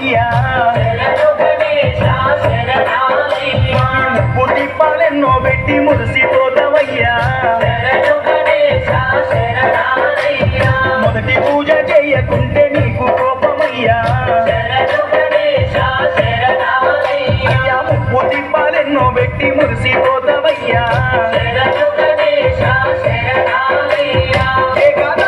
పోతావయ్యా పుట్టి పాలెన్నో పెట్టి మురిసిపోతావయ్యా. మొదటి పూజ చేయకుంటే నీకు కోపమయ్యా. అయ్యా పుట్టి పాలెన్నో పెట్టి మురిసిపోతావయ్యా ఏకాదంతా గణనాథ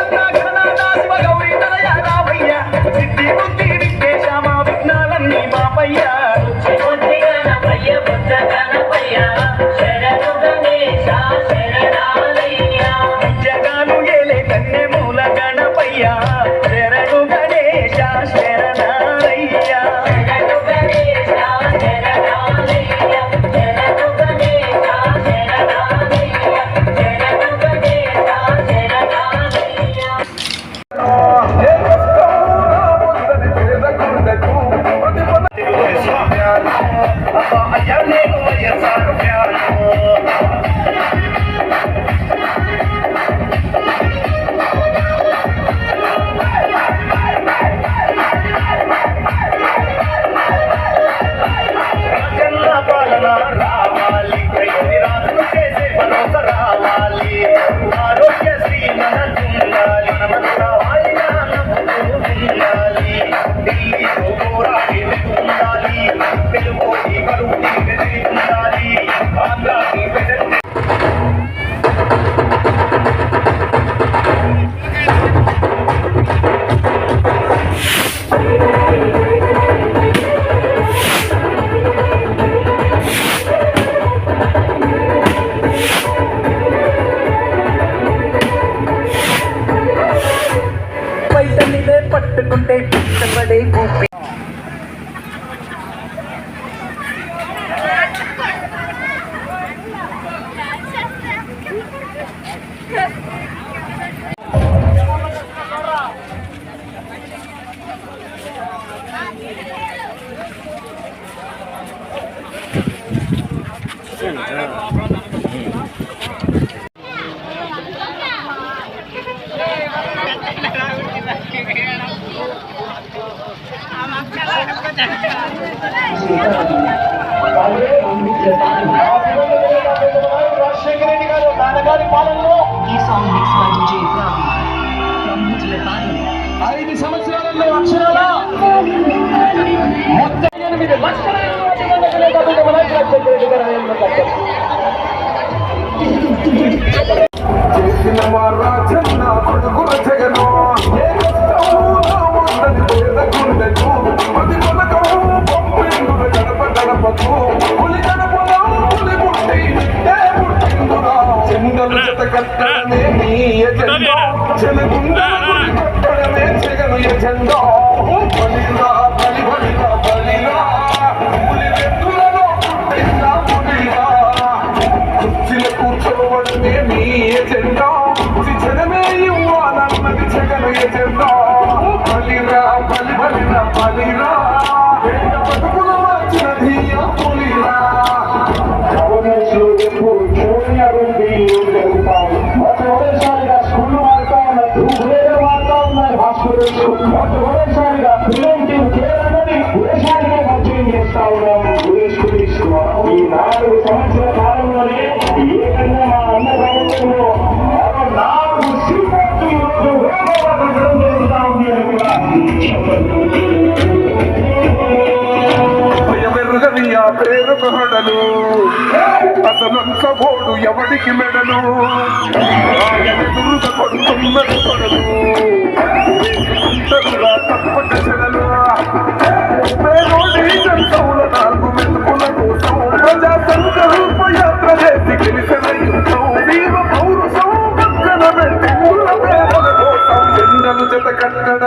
రాజశేఖర రెడ్డి గారు నాన్నగారి పాలనలో ఈ సాంగ్ మిక్స్ బై ఐదు సంవత్సరాలలో అక్షరాల? మొత్తం ఎనిమిది లక్షల రాజశేఖర రెడ్డి గారు చేసిన మా రాజన్న కొడుకుల జగను ఏ కష్టము నా పేద గుండెకు అది గడప గడపకు పులి గడపలో పులి పుట్టి ఏ పుట్టిందురా జత కట్టడమే నీ కట్టడమే జగను బలిరా పేరు హడలు అసలంత బోడు ఎవడికి మెడలు? ఆయన దురుగ కొడుతున్నది కొడలు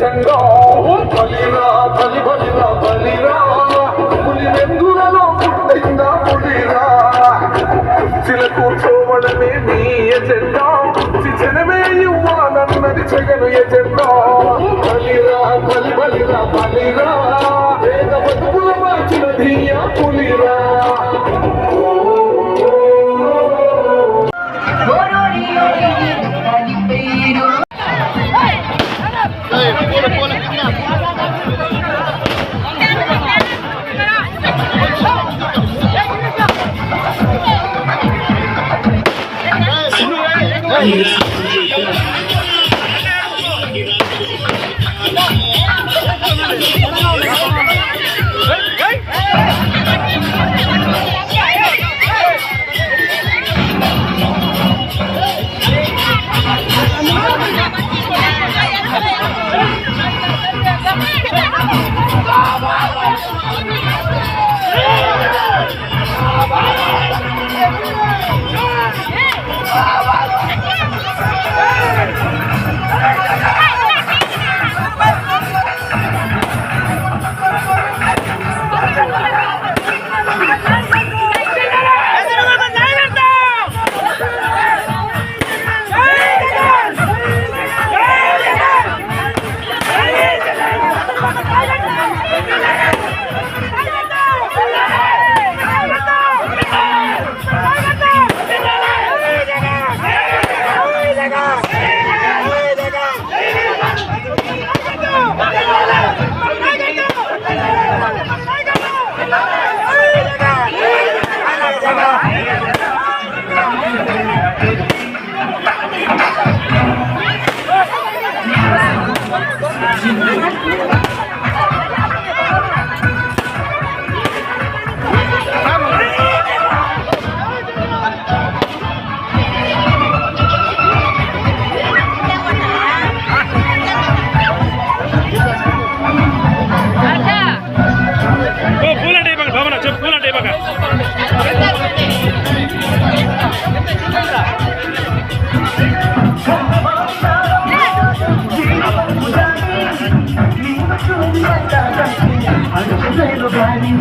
చందో బలిరా బలి బలిరా బలిరా. పులి వెందులలో పుట్టిందా పులిరా? కుర్చీల కూర్చోవడమే మీ ఎజెండా. శిక్షణమే ఇవ్వాలన్నది జగను ఎజెండా. driving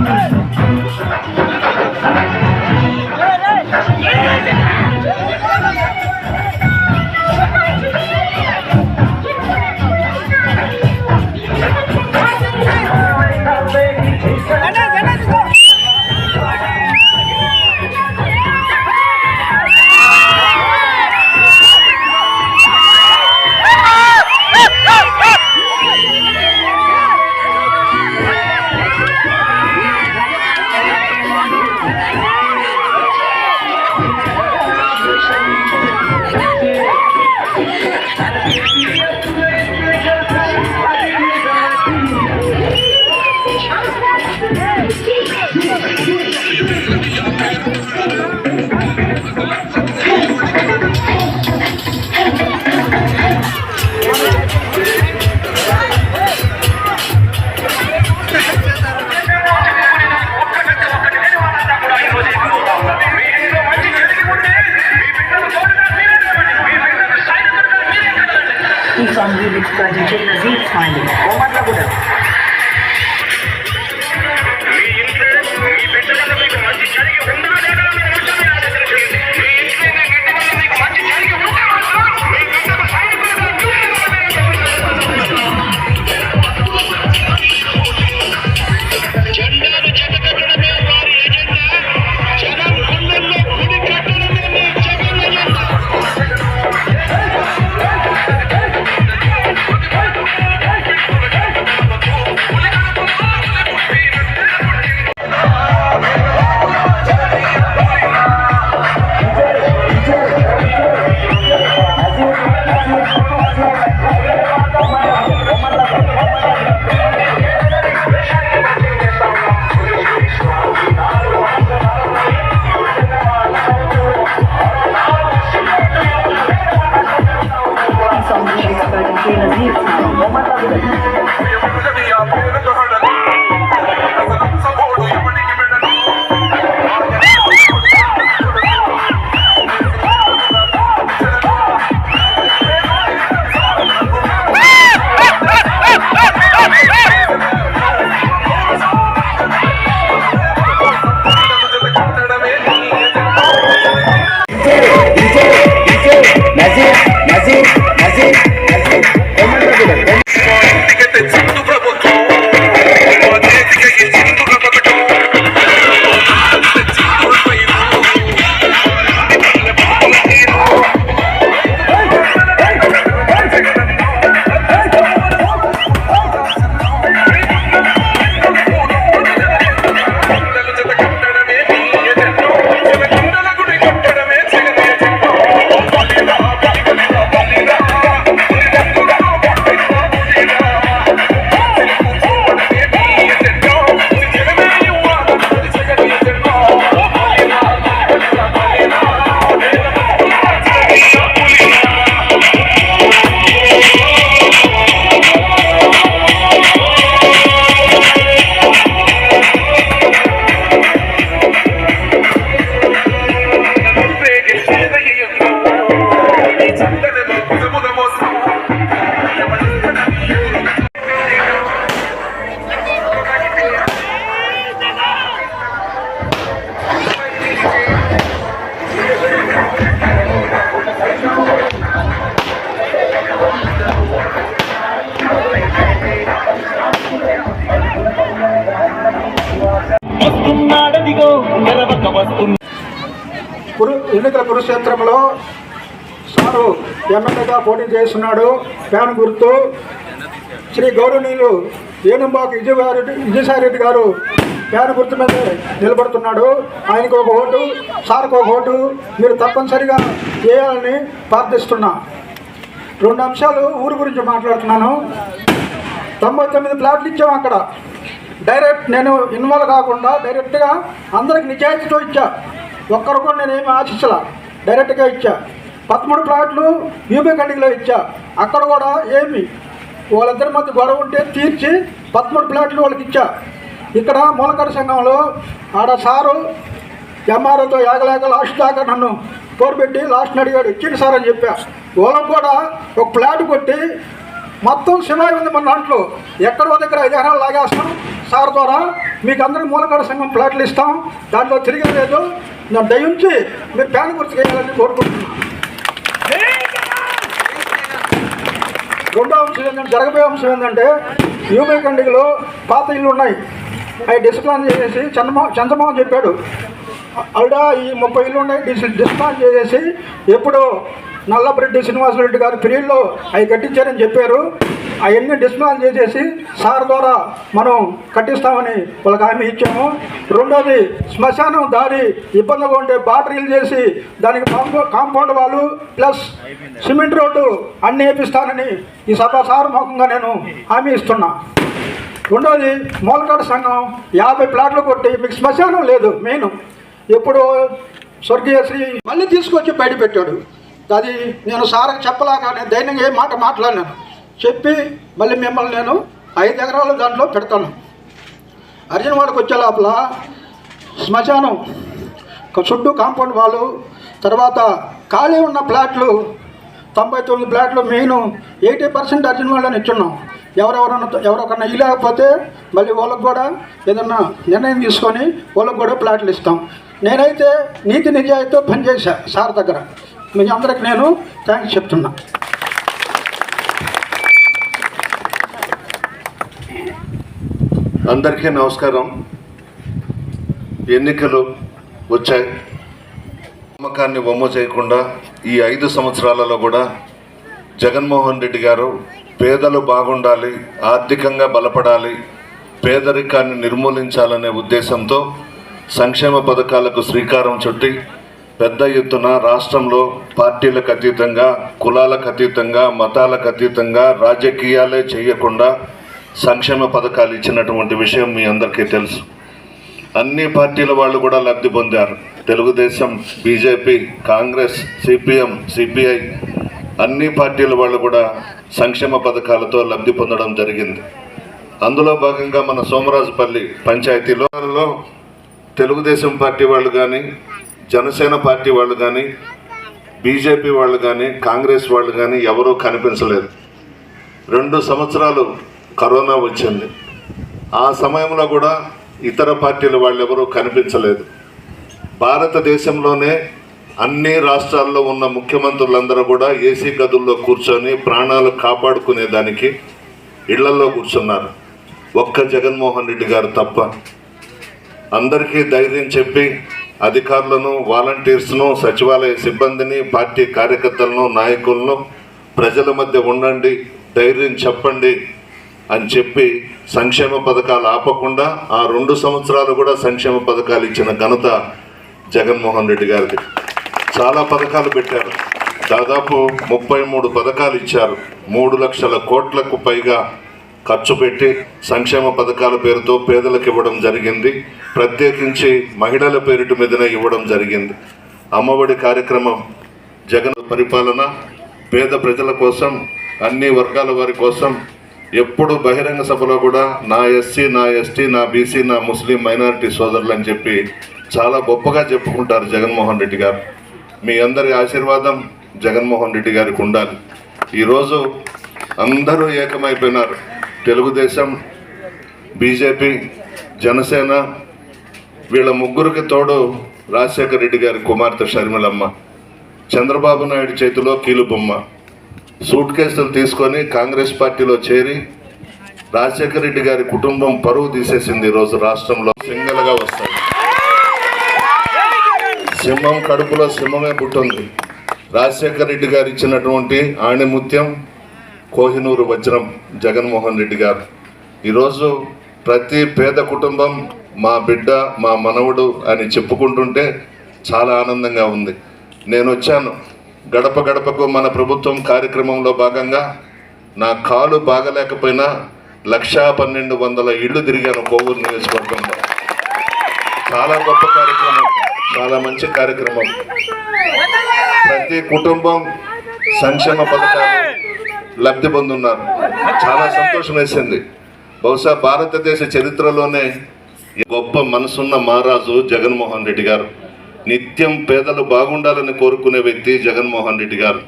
పోటీ చేస్తున్నాడు. ఫ్యాన్ గుర్తు. శ్రీ గౌరవనీయులు ఏనుంబాకు విజయవారెడ్డి విజయసాయిరెడ్డి గారు ఫ్యాన్ గుర్తు మీద నిలబడుతున్నాడు. ఆయనకు ఒక ఓటు సార్కు ఒక ఓటు. మీరు తప్పనిసరిగా చేయాలని ప్రార్థిస్తున్నా. రెండు అంశాలు ఊరు గురించి మాట్లాడుతున్నాను. తొంభై తొమ్మిది ప్లాట్లు ఇచ్చాం అక్కడ. డైరెక్ట్ నేను ఇన్వాల్వ్ కాకుండా డైరెక్ట్గా అందరికి నిజాయితీతో ఇచ్చా. ఒక్కరు కూడా నేను ఆశించలా. డైరెక్ట్గా ఇచ్చా. పదమూడు ప్లాట్లు యూబీ కండిలో ఇచ్చా. అక్కడ కూడా ఏమి? వాళ్ళిద్దరి మధ్య గొడవ ఉంటే తీర్చి పదమూడు ప్లాట్లు వాళ్ళకి ఇచ్చా. ఇక్కడ మూలకర సంఘంలో ఆడ సారు ఎంఆర్ఓతో ఏగలేక లాస్ట్ దాకా నన్ను కోరబెట్టి లాస్ట్ అడిగాడు. ఇచ్చింది సార్ అని చెప్పా. వాళ్ళకు కూడా ఒక ప్లాట్ కొట్టి మొత్తం శివాయి ఉంది మన దాంట్లో. ఎక్కడో దగ్గర ఐదు ఎకరాలు లాగేస్తాం. సార్ ద్వారా మీకు అందరికీ మూలకాడ సంఘం ప్లాట్లు ఇస్తాం. దాంట్లో తిరిగి లేదు. నా దయించి మీరు ప్యాన్ గుర్తు చేయాలని కోరుకుంటున్నాను. రెండో అంశం ఏంటంటే జరగబోయే అంశం ఏంటంటే యూపీ కండిగలో పాత ఇల్లు ఉన్నాయి. అవి డిస్ప్లాన్ చేసేసి చంద్రమోహన్ చంద్రమోహన్ చెప్పాడు. అల్డా ఈ ముప్పై ఇల్లు ఉన్నాయి డిస్ డిస్ప్లాన్ చేసేసి ఎప్పుడు నల్లపరెడ్డి శ్రీనివాసరెడ్డి గారు పీరియడ్లో అవి కట్టించారని చెప్పారు. అవన్నీ డిస్మాల్ చేసేసి సార్ ద్వారా మనం కట్టిస్తామని వాళ్ళకి హామీ ఇచ్చాము. రెండోది శ్మశానం దారి ఇబ్బందిగా ఉండే బాటరీలు చేసి దానికి కాంపౌండ్ వాళ్ళు ప్లస్ సిమెంట్ రోడ్డు అన్నీ వేపిస్తానని ఈ సభ సార్ముఖంగా నేను హామీ ఇస్తున్నా. రెండోది మూలకాడ సంఘం యాభై ప్లాట్లు కొట్టి మీకు శ్మశానం లేదు మెయిన్. ఎప్పుడు స్వర్గీయ శ్రీ మళ్ళీ తీసుకొచ్చి బయట పెట్టాడు. అది నేను సార్కి చెప్పలాగా నేను ధైర్యంగా ఏ మాట మాట్లాడినాను చెప్పి మళ్ళీ మిమ్మల్ని నేను ఐదు ఎకరాలు దాంట్లో పెడతాను. అర్జునవాడకి వచ్చే లోపల శ్మశానం ఒక చుట్టూ కాంపౌండ్ వాళ్ళు తర్వాత ఖాళీ ఉన్న ప్లాట్లు తొంభై తొమ్మిది ప్లాట్లు మెయిన్ ఎయిటీ పర్సెంట్ అర్జున్ వాళ్ళని ఇచ్చున్నాం. ఎవరెవరన్నా ఎవరికన్నా ఇయ్యలేకపోతే మళ్ళీ వాళ్ళకు కూడా ఏదన్నా నిర్ణయం తీసుకొని వాళ్ళకు కూడా ప్లాట్లు ఇస్తాం. నేనైతే నీతి నిజాయితీతో పనిచేశా సార్ దగ్గర. మీ అందరికి నేను థ్యాంక్స్ చెప్తున్నా. అందరికీ నమస్కారం. ఎన్నికలు వచ్చాయి. నమ్మకాన్ని బొమ్మ చేయకుండా ఈ ఐదు సంవత్సరాలలో కూడా జగన్మోహన్ రెడ్డి గారు పేదలు బాగుండాలి ఆర్థికంగా బలపడాలి పేదరికాన్ని నిర్మూలించాలనే ఉద్దేశంతో సంక్షేమ పథకాలకు శ్రీకారం చుట్టి పెద్ద ఎత్తున రాష్ట్రంలో పార్టీలకు అతీతంగా కులాలకు అతీతంగా మతాలకు అతీతంగా రాజకీయాలే చేయకుండా సంక్షేమ పథకాలు ఇచ్చినటువంటి విషయం మీ అందరికీ తెలుసు. అన్ని పార్టీల వాళ్ళు కూడా లబ్ధి పొందారు. Telugu Desam BJP Congress CPM CPI అన్ని పార్టీల వాళ్ళు కూడా సంక్షేమ పథకాలతో లబ్ధి పొందడం జరిగింది. అందులో భాగంగా మన సోమరాజుపల్లి పంచాయతీలో తెలుగుదేశం పార్టీ వాళ్ళు కానీ జనసేన పార్టీ వాళ్ళు కానీ బీజేపీ వాళ్ళు కానీ కాంగ్రెస్ వాళ్ళు కానీ ఎవరూ కనిపించలేదు. రెండు సంవత్సరాలు కరోనా వచ్చింది. ఆ సమయంలో కూడా ఇతర పార్టీల వాళ్ళెవరూ కనిపించలేదు. భారతదేశంలోనే అన్ని రాష్ట్రాల్లో ఉన్న ముఖ్యమంత్రులందరూ కూడా ఏసీ గదుల్లో కూర్చొని ప్రాణాలు కాపాడుకునే దానికి ఇళ్ళలో కూర్చున్నారు. ఒక్క జగన్మోహన్ రెడ్డి గారు తప్ప. అందరికీ ధైర్యం చెప్పి అధికారులను వాలంటీర్స్ను సచివాలయ సిబ్బందిని పార్టీ కార్యకర్తలను నాయకులను ప్రజల మధ్య ఉండండి ధైర్యం చెప్పండి. అని చెప్పి సంక్షేమ పథకాలు ఆపకుండా ఆ రెండు సంవత్సరాలు కూడా సంక్షేమ పథకాలు ఇచ్చిన ఘనత జగన్మోహన్ రెడ్డి గారిది. చాలా పథకాలు పెట్టారు. దాదాపు ముప్పై మూడు పథకాలు ఇచ్చారు. మూడు లక్షల కోట్లకు పైగా ఖర్చు పెట్టి సంక్షేమ పథకాల పేరుతో పేదలకు ఇవ్వడం జరిగింది. ప్రత్యేకించి మహిళల పేరిట మీదనే ఇవ్వడం జరిగింది. అమ్మఒడి కార్యక్రమం జగన్ పరిపాలన పేద ప్రజల కోసం అన్ని వర్గాల వారి కోసం ఎప్పుడు బహిరంగ సభలో కూడా నా ఎస్సీ నా ఎస్టీ నా బీసీ నా ముస్లిం మైనారిటీ సోదరులు అని చెప్పి చాలా గొప్పగా చెప్పుకుంటారు జగన్మోహన్ రెడ్డి గారు. మీ అందరి ఆశీర్వాదం జగన్మోహన్ రెడ్డి గారికి ఉండాలి. ఈరోజు అందరూ ఏకమైపోయినారు. తెలుగుదేశం బీజేపీ జనసేన వీళ్ళ ముగ్గురికి తోడు రాజశేఖర రెడ్డి గారి కుమార్తె షర్మిలమ్మ చంద్రబాబు నాయుడు చేతిలో కీలుబొమ్మ. సూట్ కేసులు తీసుకొని కాంగ్రెస్ పార్టీలో చేరి రాజశేఖర రెడ్డి గారి కుటుంబం పరువు తీసేసింది ఈరోజు రాష్ట్రంలో సింగల్గా వస్తాయి. సింహం కడుపులో సింహమే పుట్టింది. రాజశేఖర రెడ్డి గారు ఇచ్చినటువంటి ఆణిముత్యం కోహినూరు వజ్రం జగన్మోహన్ రెడ్డి గారు. ఈరోజు ప్రతి పేద కుటుంబం మా బిడ్డ మా మనవడు అని చెప్పుకుంటుంటే చాలా ఆనందంగా ఉంది. నేను వచ్చాను. గడప గడపకు మన ప్రభుత్వం కార్యక్రమంలో భాగంగా నా కాలు బాగలేకపోయినా లక్షా పన్నెండు వందల ఇళ్ళు తిరిగాను కోవూరు నియోజకవర్గంలో. చాలా గొప్ప కార్యక్రమం. చాలా మంచి కార్యక్రమం. ప్రతి కుటుంబం సంక్షేమ పథకాలు లబ్ధి పొందున్నారు. చాలా సంతోషం వేసింది. బహుశా భారతదేశ చరిత్రలోనే గొప్ప మనసున్న మహారాజు జగన్మోహన్ రెడ్డి గారు. నిత్యం పేదలు బాగుండాలని కోరుకునే వ్యక్తి జగన్మోహన్ రెడ్డి గారు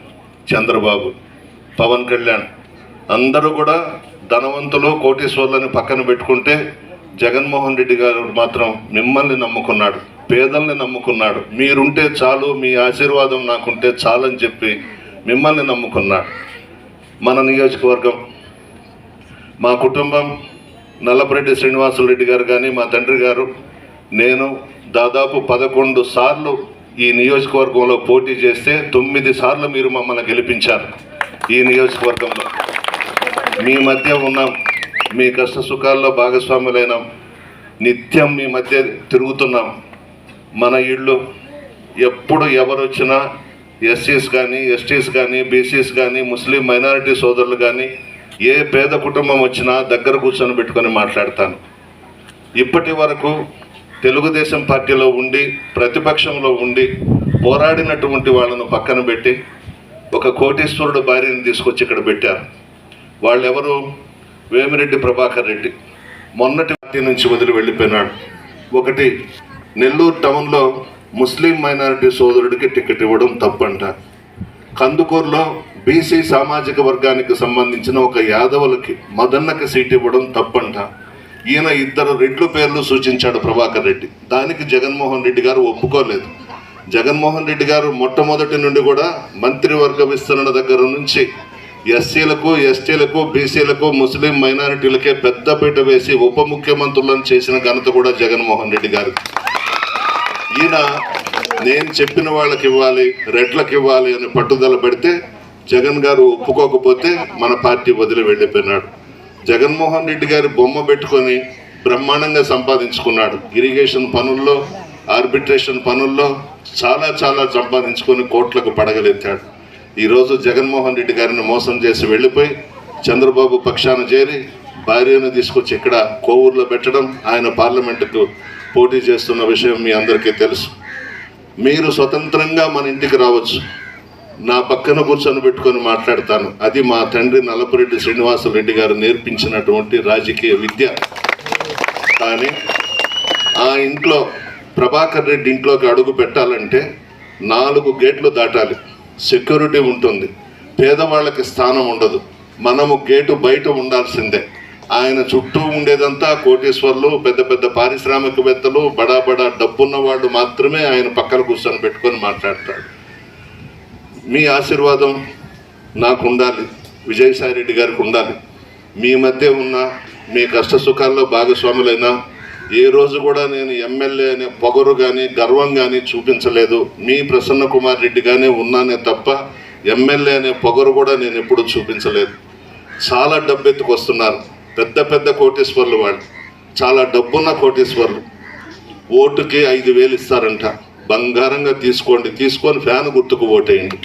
చంద్రబాబు. పవన్ కళ్యాణ్. అందరూ కూడా ధనవంతులు కోటీశ్వర్లని పక్కన పెట్టుకుంటే జగన్మోహన్ రెడ్డి గారు మాత్రం మిమ్మల్ని నమ్ముకున్నాడు పేదల్ని నమ్ముకున్నాడు. మీరుంటే చాలు మీ ఆశీర్వాదం నాకుంటే చాలని చెప్పి మిమ్మల్ని నమ్ముకున్నాడు. మన నియోజకవర్గం మా కుటుంబం నల్లపరెడ్డి శ్రీనివాసులరెడ్డి గారు కానీ మా తండ్రి గారు నేను దాదాపు పదకొండు సార్లు ఈ నియోజకవర్గంలో పోటీ చేస్తే తొమ్మిది సార్లు మీరు మమ్మల్ని గెలిపించారు ఈ నియోజకవర్గంలో. మీ మధ్య ఉన్నాం మీ కష్ట సుఖాల్లో భాగస్వాములైనాం నిత్యం మీ మధ్య తిరుగుతున్నాం. మన ఇళ్ళు ఎప్పుడు ఎవరు వచ్చినా ఎస్సీస్ కానీ ఎస్టీస్ కానీ బీసీస్ కానీ ముస్లిం మైనారిటీ సోదరులు కానీ ఏ పేద కుటుంబం వచ్చినా దగ్గర కూర్చొని పెట్టుకొని మాట్లాడతాను. ఇప్పటి వరకు తెలుగుదేశం పార్టీలో ఉండి ప్రతిపక్షంలో ఉండి పోరాడినటువంటి వాళ్ళను పక్కన పెట్టి ఒక కోటేశ్వరుడు భార్యను తీసుకొచ్చి ఇక్కడ పెట్టారు. వాళ్ళెవరు? వేమిరెడ్డి ప్రభాకర్ రెడ్డి. మొన్నటి పార్టీ నుంచి వదిలి వెళ్ళిపోయినాడు. ఒకటి నెల్లూరు టౌన్లో ముస్లిం మైనారిటీ సోదరుడికి టికెట్ ఇవ్వడం తప్పంట. కందుకూరులో బీసీ సామాజిక వర్గానికి సంబంధించిన ఒక యాదవులకి మదన్నకి సీట్ ఇవ్వడం తప్పంట. ఈయన ఇద్దరు రెడ్లు పేర్లు సూచించాడు ప్రభాకర్ రెడ్డి. దానికి జగన్మోహన్ రెడ్డి గారు ఒప్పుకోలేదు. జగన్మోహన్ రెడ్డి గారు మొట్టమొదటి నుండి కూడా మంత్రివర్గ విస్తరణ దగ్గర నుంచి ఎస్సీలకు ఎస్టీలకు బీసీలకు ముస్లిం మైనారిటీలకే పెద్దపీట వేసి ఉప ముఖ్యమంత్రులను చేసిన ఘనత కూడా జగన్మోహన్ రెడ్డి గారు. ఈయన నేను చెప్పిన వాళ్ళకి ఇవ్వాలి రెడ్లకు ఇవ్వాలి అని పట్టుదల పెడితే జగన్ గారు ఒప్పుకోకపోతే మన పార్టీ వదిలి వెళ్ళిపోయినాడు. జగన్మోహన్ రెడ్డి గారి బొమ్మ పెట్టుకొని బ్రహ్మాండంగా సంపాదించుకున్నాడు. ఇరిగేషన్ పనుల్లో ఆర్బిట్రేషన్ పనుల్లో చాలా చాలా సంపాదించుకొని కోట్లకు పడగలెత్తాడు. ఈరోజు జగన్మోహన్ రెడ్డి గారిని మోసం చేసి వెళ్ళిపోయి చంద్రబాబు పక్షాన చేరి భార్యను తీసుకొచ్చి ఇక్కడ కోవూరులో పెట్టడం ఆయన పార్లమెంటుకు పోటీ చేస్తున్న విషయం మీ అందరికీ తెలుసు. మీరు స్వతంత్రంగా మన ఇంటికి రావచ్చు. నా పక్కన కూర్చొని పెట్టుకొని మాట్లాడతాను. అది మా తండ్రి నలపరెడ్డి శ్రీనివాసరెడ్డి గారు నేర్పించినటువంటి రాజకీయ విద్య. కానీ ఆ ఇంట్లో ప్రభాకర్ రెడ్డి ఇంట్లోకి అడుగు పెట్టాలంటే నాలుగు గేట్లు దాటాలి. సెక్యూరిటీ ఉంటుంది. పేదవాళ్ళకి స్థానం ఉండదు. మనము గేటు బయట ఉండాల్సిందే. ఆయన చుట్టూ ఉండేదంతా కోటేశ్వర్లు పెద్ద పెద్ద పారిశ్రామికవేత్తలు బడా బడా డబ్బున్న వాళ్ళు మాత్రమే ఆయన పక్కన కూర్చొని పెట్టుకొని మాట్లాడతాడు. మీ ఆశీర్వాదం నాకు ఉండాలి విజయసాయి రెడ్డి గారికి ఉండాలి మీ మధ్య ఉన్న మీ కష్ట సుఖాల్లో భాగస్వాములైనా ఏ రోజు కూడా నేను ఎమ్మెల్యే అనే పొగరు కానీ గర్వం కానీ చూపించలేదు. మీ ప్రసన్న కుమార్ రెడ్డిగానే ఉన్నానే తప్ప ఎమ్మెల్యే అనే పొగరు కూడా నేను ఎప్పుడు చూపించలేదు. చాలా డబ్బు ఎత్తుకొస్తున్నారు పెద్ద పెద్ద కోటేశ్వర్లు వాళ్ళు. చాలా డబ్బున్న కోటేశ్వర్లు. ఓటుకి ఐదు వేలు ఇస్తారంట బంగారంగా తీసుకోండి తీసుకొని ఫ్యాన్ గుర్తుకు ఓటేయండి.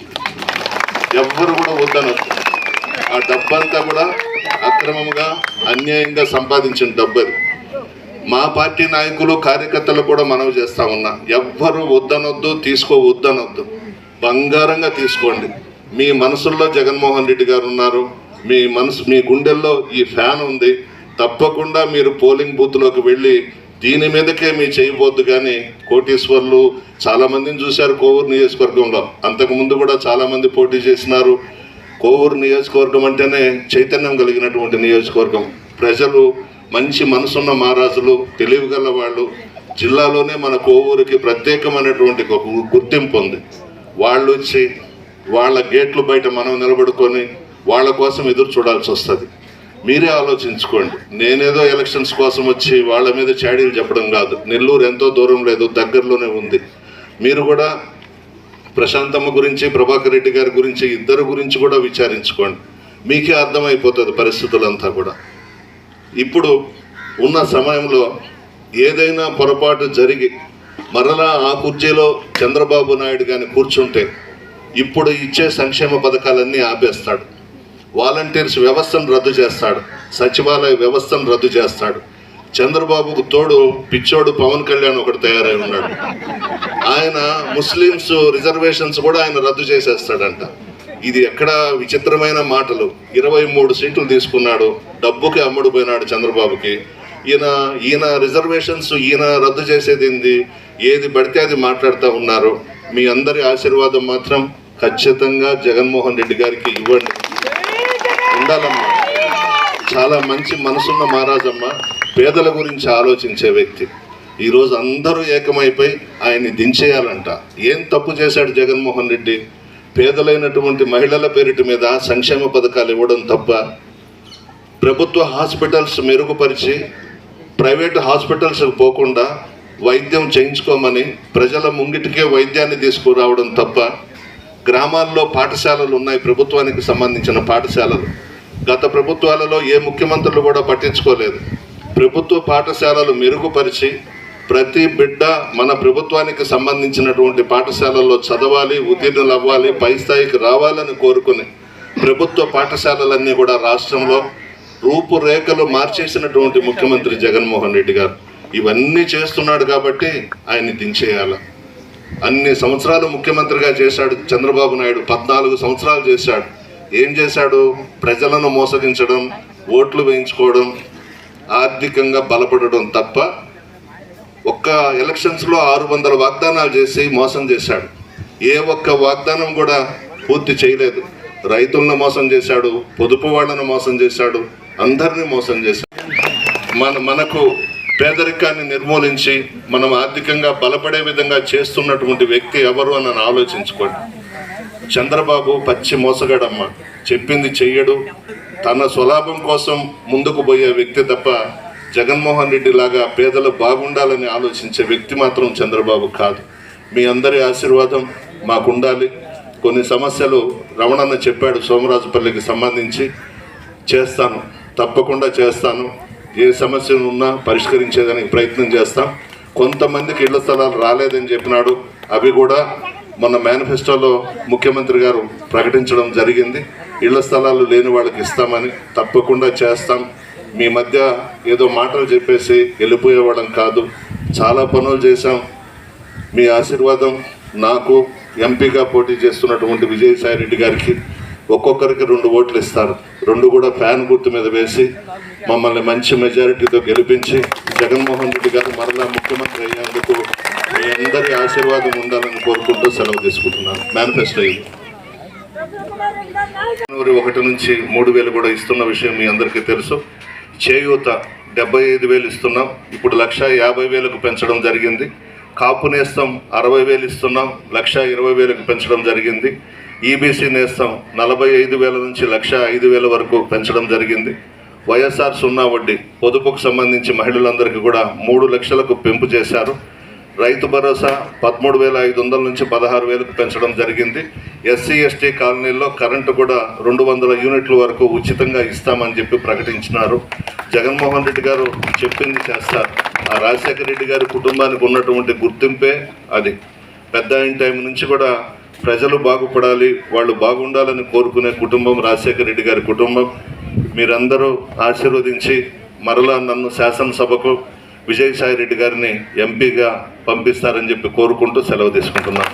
ఎవ్వరు కూడా వద్దనొద్దు. ఆ డబ్బంతా కూడా అక్రమంగా అన్యాయంగా సంపాదించిన డబ్బు మా పార్టీ నాయకులు కార్యకర్తలు కూడా మనవి చేస్తా ఉన్నా. ఎవ్వరు వద్దనొద్దు తీసుకోవద్దనొద్దు బంగారంగా తీసుకోండి. మీ మనసుల్లో జగన్మోహన్ రెడ్డి గారు ఉన్నారు. మీ మనసు మీ గుండెల్లో ఈ ఫ్యాన్ ఉంది. తప్పకుండా మీరు పోలింగ్ బూత్లోకి వెళ్ళి దీని మీదకే మీ చేయబోద్దు కానీ కోటీశ్వర్లు చాలామందిని చూశారు కోవూరు నియోజకవర్గంలో. అంతకుముందు కూడా చాలామంది పోటీ చేసినారు. కోవూరు నియోజకవర్గం అంటేనే చైతన్యం కలిగినటువంటి నియోజకవర్గం. ప్రజలు మంచి మనసున్న మహారాజులు తెలివిగల వాళ్ళు. జిల్లాలోనే మన కోవూరుకి ప్రత్యేకమైనటువంటి ఒక గుర్తింపు ఉంది. వాళ్ళు వచ్చి వాళ్ళ గేట్లు బయట మనం నిలబడుకొని వాళ్ళ కోసం ఎదురు చూడాల్సి వస్తుంది. మీరే ఆలోచించుకోండి. నేనేదో ఎలక్షన్స్ కోసం వచ్చి వాళ్ళ మీద చాడీలు చెప్పడం కాదు. నెల్లూరు ఎంతో దూరం లేదు దగ్గరలోనే ఉంది. మీరు కూడా ప్రశాంతమ్మ గురించి ప్రభాకర్ రెడ్డి గారి గురించి ఇద్దరు గురించి కూడా విచారించుకోండి. మీకే అర్థమైపోతుంది పరిస్థితులంతా కూడా. ఇప్పుడు ఉన్న సమయంలో ఏదైనా పొరపాటు జరిగి మరలా ఆ కుర్చీలో చంద్రబాబు నాయుడు కానీ కూర్చుంటే ఇప్పుడు ఇచ్చే సంక్షేమ పథకాలన్నీ ఆపేస్తాడు. వాలంటీర్స్ వ్యవస్థను రద్దు చేస్తాడు. సచివాలయ వ్యవస్థను రద్దు చేస్తాడు. చంద్రబాబుకు తోడు పిచ్చోడు పవన్ కళ్యాణ్ ఒకటి తయారై ఉన్నాడు. ఆయన ముస్లిమ్స్ రిజర్వేషన్స్ కూడా ఆయన రద్దు చేసేస్తాడంట. ఇది ఎక్కడ విచిత్రమైన మాటలు. ఇరవై మూడు సీట్లు తీసుకున్నాడు. డబ్బుకి అమ్ముడుపోయినాడు చంద్రబాబుకి. ఈయన ఈయన రిజర్వేషన్స్ ఈయన రద్దు చేసేది ఏంది? ఏది పడితే అది మాట్లాడుతూ ఉన్నారు. మీ అందరి ఆశీర్వాదం మాత్రం ఖచ్చితంగా జగన్మోహన్ రెడ్డి గారికి ఇవ్వండి. ఉండాలమ్మా. చాలా మంచి మనసున్న మహారాజమ్మ పేదల గురించి ఆలోచించే వ్యక్తి. ఈరోజు అందరూ ఏకమైపోయి ఆయన్ని దించేయాలంట. ఏం తప్పు చేశాడు జగన్మోహన్ రెడ్డి? పేదలైనటువంటి మహిళల పేరిట మీద సంక్షేమ పథకాలు ఇవ్వడం తప్ప ప్రభుత్వ హాస్పిటల్స్ మెరుగుపరిచి ప్రైవేట్ హాస్పిటల్స్కి పోకుండా వైద్యం చేయించుకోమని ప్రజల ముంగిటికే వైద్యాన్ని తీసుకురావడం తప్ప గ్రామాల్లో పాఠశాలలు ఉన్నాయి ప్రభుత్వానికి సంబంధించిన పాఠశాలలు. గత ప్రభుత్వాలలో ఏ ముఖ్యమంత్రులు కూడా పట్టించుకోలేదు. ప్రభుత్వ పాఠశాలలు మెరుగుపరిచి ప్రతి బిడ్డ మన ప్రభుత్వానికి సంబంధించినటువంటి పాఠశాలల్లో చదవాలి ఉత్తీర్ణులు అవ్వాలి పై స్థాయికి రావాలని కోరుకుని ప్రభుత్వ పాఠశాలలన్నీ కూడా రాష్ట్రంలో రూపురేఖలు మార్చేసినటువంటి ముఖ్యమంత్రి జగన్మోహన్ రెడ్డి గారు. ఇవన్నీ చేస్తున్నాడు కాబట్టి ఆయన్ని దించేయాలి. అన్ని సంవత్సరాలు ముఖ్యమంత్రిగా చేశాడు చంద్రబాబు నాయుడు పద్నాలుగు సంవత్సరాలు చేశాడు. ఏం చేశాడు? ప్రజలను మోసగించడం ఓట్లు వేయించుకోవడం ఆర్థికంగా బలపడడం తప్ప ఒక్క ఎలక్షన్స్లో ఆరు వందల వాగ్దానాలు చేసి మోసం చేశాడు. ఏ ఒక్క వాగ్దానం కూడా పూర్తి చేయలేదు. రైతులను మోసం చేశాడు పొదుపు వాళ్ళను మోసం చేశాడు అందరినీ మోసం చేశాడు. మన మనకు పేదరికాన్ని నిర్మూలించి మనం ఆర్థికంగా బలపడే విధంగా చేస్తున్నటువంటి వ్యక్తి ఎవరు అని ఆలోచించుకోండి. చంద్రబాబు పచ్చి మోసగాడమ్మ. చెప్పింది చెయ్యడు. తన స్వలాభం కోసం ముందుకు పోయే వ్యక్తి తప్ప జగన్మోహన్ రెడ్డి లాగా పేదలు బాగుండాలని ఆలోచించే వ్యక్తి మాత్రం చంద్రబాబు కాదు. మీ అందరి ఆశీర్వాదం మాకుండాలి. కొన్ని సమస్యలు రమణన్న చెప్పాడు సోమరాజుపల్లికి సంబంధించి. చేస్తాను. తప్పకుండా చేస్తాను. ఏ సమస్యలు ఉన్నా పరిష్కరించేదానికి ప్రయత్నం చేస్తాం. కొంతమందికి ఇళ్ళ స్థలాలు రాలేదని చెప్పినాడు. అవి కూడా మొన్న మేనిఫెస్టోలో ముఖ్యమంత్రి గారు ప్రకటించడం జరిగింది. ఇళ్ళ స్థలాలు లేని వాళ్ళకి ఇస్తామని తప్పకుండా చేస్తాం. మీ మధ్య ఏదో మాటలు చెప్పేసి వెళ్ళిపోయేవాళ్ళం కాదు. చాలా పనులు చేశాం. మీ ఆశీర్వాదం నాకు ఎంపీగా పోటీ చేస్తున్నటువంటి విజయసాయి రెడ్డి గారికి ఒక్కొక్కరికి రెండు ఓట్లు ఇస్తారు. రెండు కూడా ఫ్యాన్ గుర్తు మీద వేసి మమ్మల్ని మంచి మెజారిటీతో గెలిపించి జగన్మోహన్ రెడ్డి గారు మరలా ముఖ్యమంత్రి అయ్యేందుకు మీ అందరి ఆశీర్వాదం ఉండాలని కోరుకుంటూ సెలవు తీసుకుంటున్నాను. మేనిఫెస్టో జనవరి ఒకటి నుంచి మూడు వేలు కూడా ఇస్తున్న విషయం మీ అందరికీ తెలుసు. చేయూత డెబ్బై ఐదు వేలు ఇస్తున్నాం. ఇప్పుడు లక్ష యాభై వేలకు పెంచడం జరిగింది. కాపు నేస్తం అరవై వేలు ఇస్తున్నాం. లక్ష ఇరవై వేలకు పెంచడం జరిగింది. ఈబీసీ నేస్తం నలభై ఐదు వేల నుంచి లక్ష ఐదు వేల వరకు పెంచడం జరిగింది. వైఎస్ఆర్ సున్నా వడ్డీ పొదుపుకు సంబంధించి మహిళలందరికీ కూడా మూడు లక్షలకు పెంపు చేశారు. రైతు భరోసా పదమూడు వేల ఐదు వందల నుంచి పదహారు వేలకు పెంచడం జరిగింది. ఎస్సీ ఎస్టీ కాలనీల్లో కరెంటు కూడా రెండు వందల యూనిట్ల వరకు ఉచితంగా ఇస్తామని చెప్పి ప్రకటించినారు. జగన్మోహన్ రెడ్డి గారు చెప్పింది చేస్తారు. ఆ రాజశేఖర రెడ్డి గారి కుటుంబానికి ఉన్నటువంటి గుర్తింపే అది. పెద్ద అయిన టైం నుంచి కూడా ప్రజలు బాగుపడాలి వాళ్ళు బాగుండాలని కోరుకునే కుటుంబం రాజశేఖర రెడ్డి గారి కుటుంబం. మీరందరూ ఆశీర్వదించి మరలా నన్ను శాసనసభకు విజయసాయి రెడ్డి గారిని ఎంపీగా పంపిస్తారని చెప్పి కోరుకుంటూ సెలవు తీసుకుంటున్నాను.